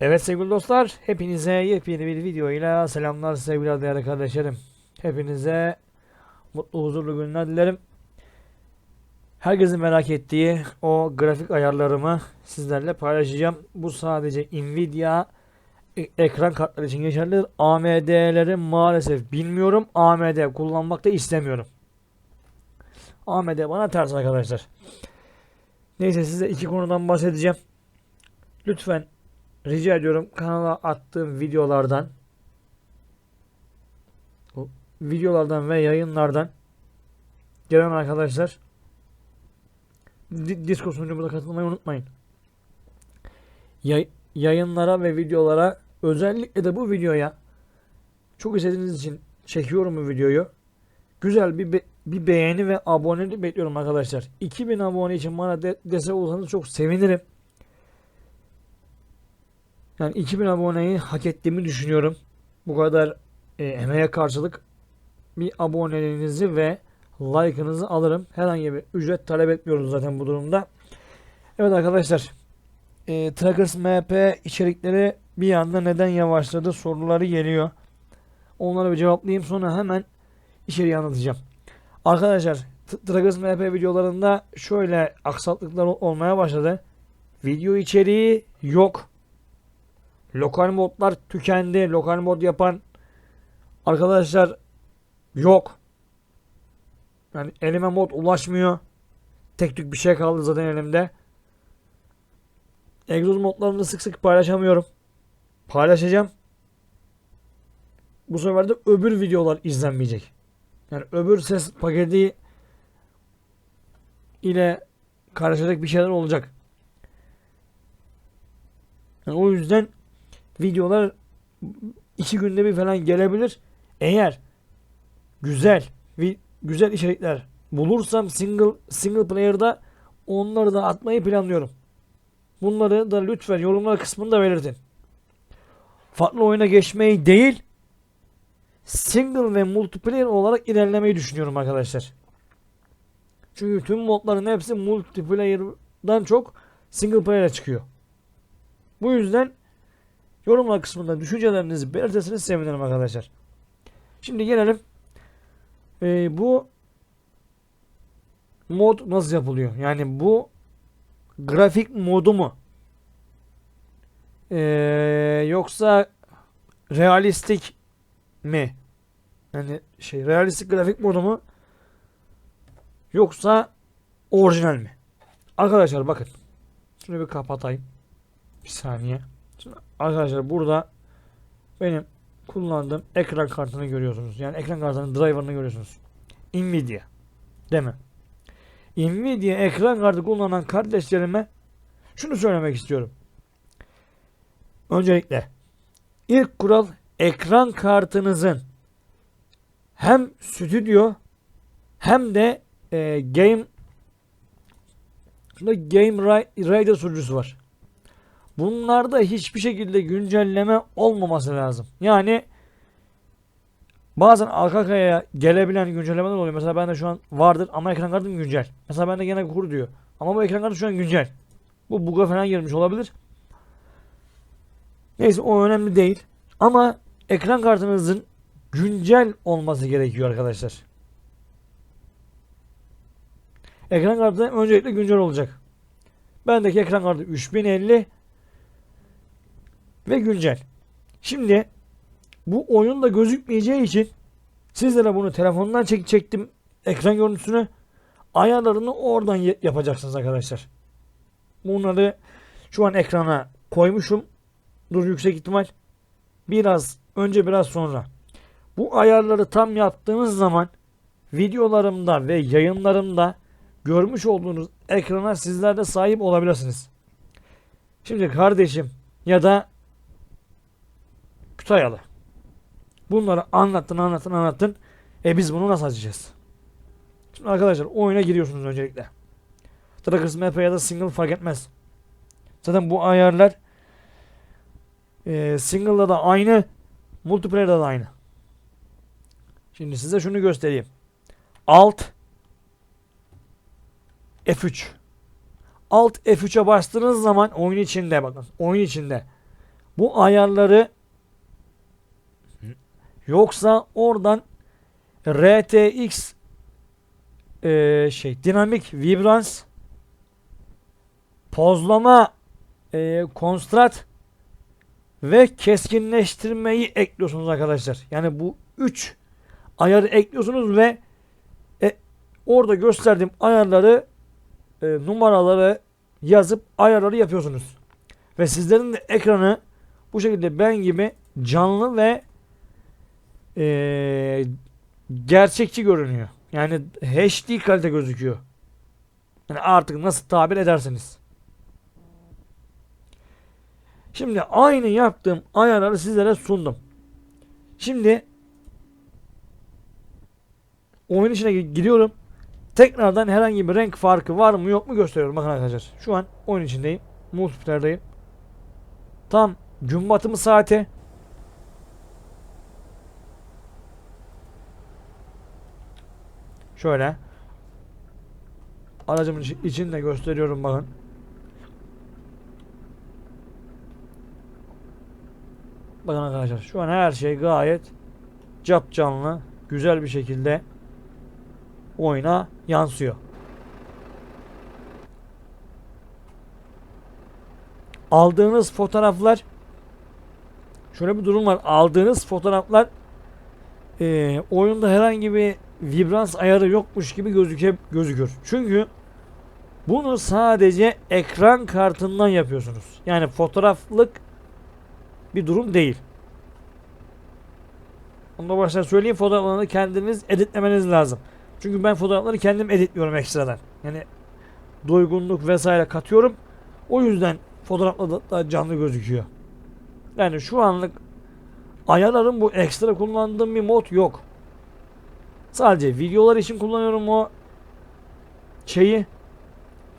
Evet sevgili dostlar, hepinize yepyeni bir video ile selamlar sevgili değerli kardeşlerim. Hepinize mutlu huzurlu günler dilerim. Herkesin merak ettiği o grafik ayarlarımı sizlerle paylaşacağım. Bu sadece Nvidia e- ekran kartları için geçerlidir. AMD'leri maalesef bilmiyorum. AMD kullanmak da istemiyorum. AMD bana ters arkadaşlar. Neyse size iki konudan bahsedeceğim. Lütfen rica ediyorum kanala attığım videolardan videolardan ve yayınlardan gelen arkadaşlar Di- Discord sunucumuza katılmayı unutmayın. Yay- yayınlara ve videolara özellikle de bu videoya çok istediğiniz için çekiyorum bu videoyu. Güzel bir be- bir beğeni ve abonelik bekliyorum arkadaşlar. 2000 abone için bana de- destek olursanız çok sevinirim. Yani 2000 aboneyi hak ettiğimi düşünüyorum. Bu kadar e, emeğe karşılık bir aboneliğinizi ve like'ınızı alırım. Herhangi bir ücret talep etmiyoruz zaten bu durumda. Evet arkadaşlar. E, Trackers MP içerikleri bir anda neden yavaşladı soruları geliyor. Onları bir cevaplayayım sonra hemen içeriği anlatacağım. Arkadaşlar Trackers MP videolarında şöyle aksaklıklar ol- olmaya başladı. Video içeriği yok. Lokal modlar tükendi. Lokal mod yapan arkadaşlar yok. Yani elime mod ulaşmıyor. Tek tük bir şey kaldı zaten elimde. Egzoz modlarını sık sık paylaşamıyorum. Paylaşacağım. Bu sefer de öbür videolar izlenmeyecek. Yani öbür ses paketi ile karışacak bir şeyler olacak. Yani o yüzden videolar iki günde bir falan gelebilir. Eğer güzel vi- güzel içerikler bulursam single single player'da onları da atmayı planlıyorum. Bunları da lütfen yorumlar kısmında belirtin. Farklı oyuna geçmeyi değil single ve multiplayer olarak ilerlemeyi düşünüyorum arkadaşlar. Çünkü tüm modların hepsi multiplayer'dan çok single player'e çıkıyor. Bu yüzden yorumlar kısmında düşüncelerinizi belirtirseniz sevinirim arkadaşlar. Şimdi gelelim Ee, bu mod nasıl yapılıyor? Yani bu grafik modu mu? Ee, yoksa realistik mi? Yani şey realistik grafik modu mu? Yoksa orijinal mi? Arkadaşlar bakın. Şunu bir kapatayım. Bir saniye. Şimdi arkadaşlar burada benim kullandığım ekran kartını görüyorsunuz. Yani ekran kartının driver'ını görüyorsunuz. Nvidia. Değil mi? Nvidia ekran kartı kullanan kardeşlerime şunu söylemek istiyorum. Öncelikle ilk kural ekran kartınızın hem stüdyo hem de e, game şurada Game Ri- Rider sunucusu var. Bunlarda hiçbir şekilde güncelleme olmaması lazım. Yani bazen arka gelebilen güncellemeler oluyor. Mesela bende şu an vardır ama ekran kartım güncel. Mesela bende gene kur diyor. Ama bu ekran kartı şu an güncel. Bu bug'a falan girmiş olabilir. Neyse o önemli değil. Ama ekran kartınızın güncel olması gerekiyor arkadaşlar. Ekran kartı öncelikle güncel olacak. Bendeki ekran kartı 3050 ve güncel. Şimdi bu oyunda gözükmeyeceği için sizlere bunu telefondan çek çektim ekran görüntüsünü ayarlarını oradan yapacaksınız arkadaşlar. Bunları şu an ekrana koymuşum. Dur yüksek ihtimal. Biraz önce biraz sonra. Bu ayarları tam yaptığınız zaman videolarımda ve yayınlarımda görmüş olduğunuz ekrana sizler de sahip olabilirsiniz. Şimdi kardeşim ya da Kütahyalı. Bunları anlattın anlattın anlattın. E biz bunu nasıl açacağız? Şimdi arkadaşlar oyuna giriyorsunuz öncelikle. Trackers MP ya da single fark etmez. Zaten bu ayarlar e, single'da da aynı, multiplayer'da da aynı. Şimdi size şunu göstereyim. Alt F3 Alt F3'e bastığınız zaman oyun içinde bakın. Oyun içinde bu ayarları yoksa oradan RTX e, şey dinamik vibrans pozlama e, konstrat ve keskinleştirmeyi ekliyorsunuz arkadaşlar. Yani bu 3 ayarı ekliyorsunuz ve e, orada gösterdiğim ayarları e, numaraları yazıp ayarları yapıyorsunuz. Ve sizlerin de ekranı bu şekilde ben gibi canlı ve e, gerçekçi görünüyor. Yani HD kalite gözüküyor. Yani artık nasıl tabir ederseniz. Şimdi aynı yaptığım ayarları sizlere sundum. Şimdi oyun içine gi- giriyorum. Tekrardan herhangi bir renk farkı var mı yok mu gösteriyorum. Bakın arkadaşlar. Şu an oyun içindeyim. Multiplayer'dayım. Tam gün batımı Şöyle. Aracımın içi- içini de gösteriyorum bakın. Bakın arkadaşlar şu an her şey gayet cap canlı, güzel bir şekilde oyuna yansıyor. Aldığınız fotoğraflar şöyle bir durum var. Aldığınız fotoğraflar eee, oyunda herhangi bir vibrans ayarı yokmuş gibi gözüke, gözükür. Çünkü bunu sadece ekran kartından yapıyorsunuz. Yani fotoğraflık bir durum değil. Onu da baştan söyleyeyim fotoğraflarını kendiniz editlemeniz lazım. Çünkü ben fotoğrafları kendim editliyorum ekstradan. Yani doygunluk vesaire katıyorum. O yüzden fotoğraflar da- canlı gözüküyor. Yani şu anlık ayarların bu ekstra kullandığım bir mod yok. Sadece videolar için kullanıyorum o şeyi.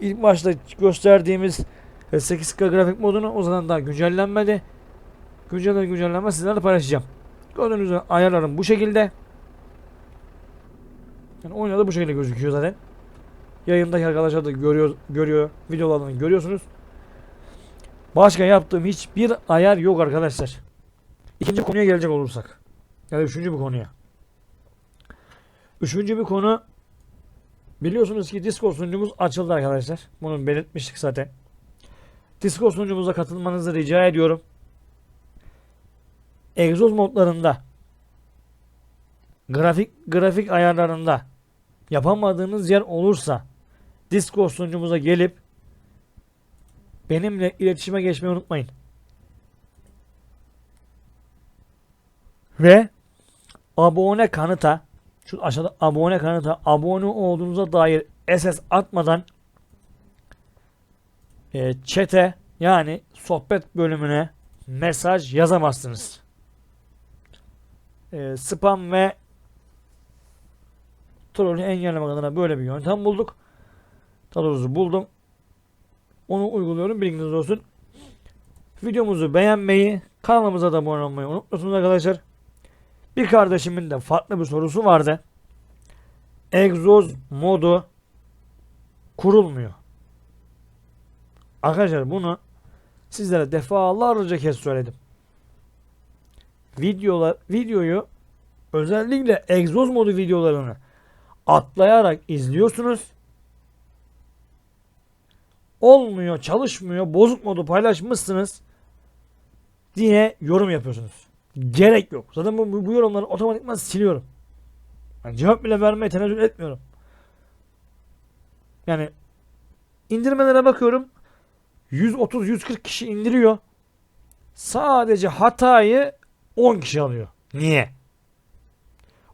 İlk başta gösterdiğimiz e, 8K grafik modunu o zaman daha güncellenmedi. Güncellen güncellenme sizlerle paylaşacağım. Gördüğünüz gibi ayarlarım bu şekilde. Yani oyunda da bu şekilde gözüküyor zaten. Yayındaki arkadaşlar da görüyor, görüyor. Videolarını görüyorsunuz. Başka yaptığım hiçbir ayar yok arkadaşlar. İkinci konuya gelecek olursak. Ya da üçüncü bir konuya. Üçüncü bir konu biliyorsunuz ki Discord sunucumuz açıldı arkadaşlar. Bunu belirtmiştik zaten. Discord sunucumuza katılmanızı rica ediyorum. Egzoz modlarında grafik grafik ayarlarında yapamadığınız yer olursa Discord sunucumuza gelip benimle iletişime geçmeyi unutmayın. Ve abone kanıta şu aşağıda abone kanıta abone olduğunuza dair SS atmadan e, chat'e yani sohbet bölümüne mesaj yazamazsınız. E, spam ve trollü engellemek adına böyle bir yöntem bulduk. Daha buldum. Onu uyguluyorum. Bilginiz olsun. Videomuzu beğenmeyi, kanalımıza da abone olmayı unutmuyorsunuz arkadaşlar. Bir kardeşimin de farklı bir sorusu vardı. Egzoz modu kurulmuyor. Arkadaşlar bunu sizlere defalarca kez söyledim. Videolar videoyu özellikle egzoz modu videolarını atlayarak izliyorsunuz. Olmuyor, çalışmıyor, bozuk modu paylaşmışsınız diye yorum yapıyorsunuz. Gerek yok. Zaten bu, bu yorumları otomatikman siliyorum. Yani cevap bile vermeye tenezzül etmiyorum. Yani indirmelere bakıyorum. 130-140 kişi indiriyor. Sadece hatayı 10 kişi alıyor. Niye?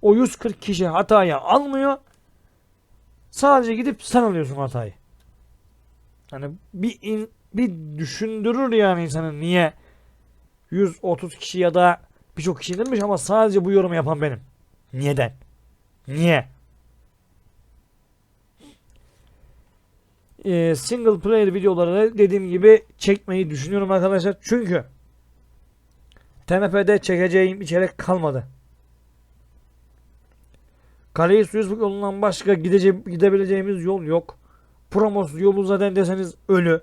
O 140 kişi hatayı almıyor. Sadece gidip sen alıyorsun hatayı. Hani bir in- bir düşündürür yani insanı niye 130 kişi ya da birçok kişi indirmiş ama sadece bu yorumu yapan benim. Niyeden? Niye? Ee, single player videoları dediğim gibi çekmeyi düşünüyorum arkadaşlar. Çünkü TMP'de çekeceğim içerik kalmadı. Kaleyi Suizbuk yolundan başka gidece gidebileceğimiz yol yok. Promos yolu zaten deseniz ölü.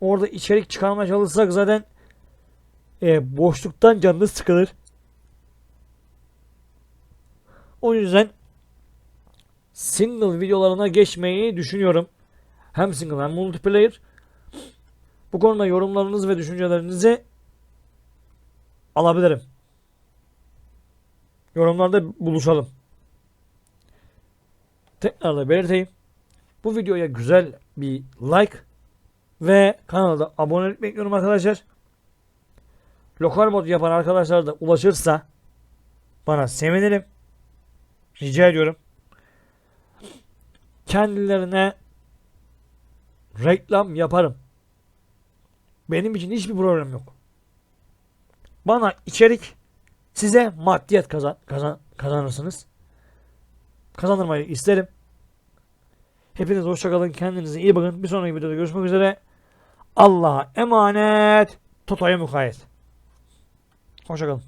Orada içerik çıkarmaya çalışsak zaten e, boşluktan canınız sıkılır. O yüzden single videolarına geçmeyi düşünüyorum. Hem single hem multiplayer. Bu konuda yorumlarınız ve düşüncelerinizi alabilirim. Yorumlarda buluşalım. Tekrar da belirteyim. Bu videoya güzel bir like ve kanalda abonelik bekliyorum arkadaşlar. Lokal mod yapan arkadaşlar da ulaşırsa bana sevinirim. Rica ediyorum. Kendilerine reklam yaparım. Benim için hiçbir problem yok. Bana içerik size maddiyat kazan, kazan, kazanırsınız. Kazandırmayı isterim. Hepiniz hoşçakalın. Kendinize iyi bakın. Bir sonraki videoda görüşmek üzere. Allah'a emanet. Toto'ya mukayyet. Hoşçakalın.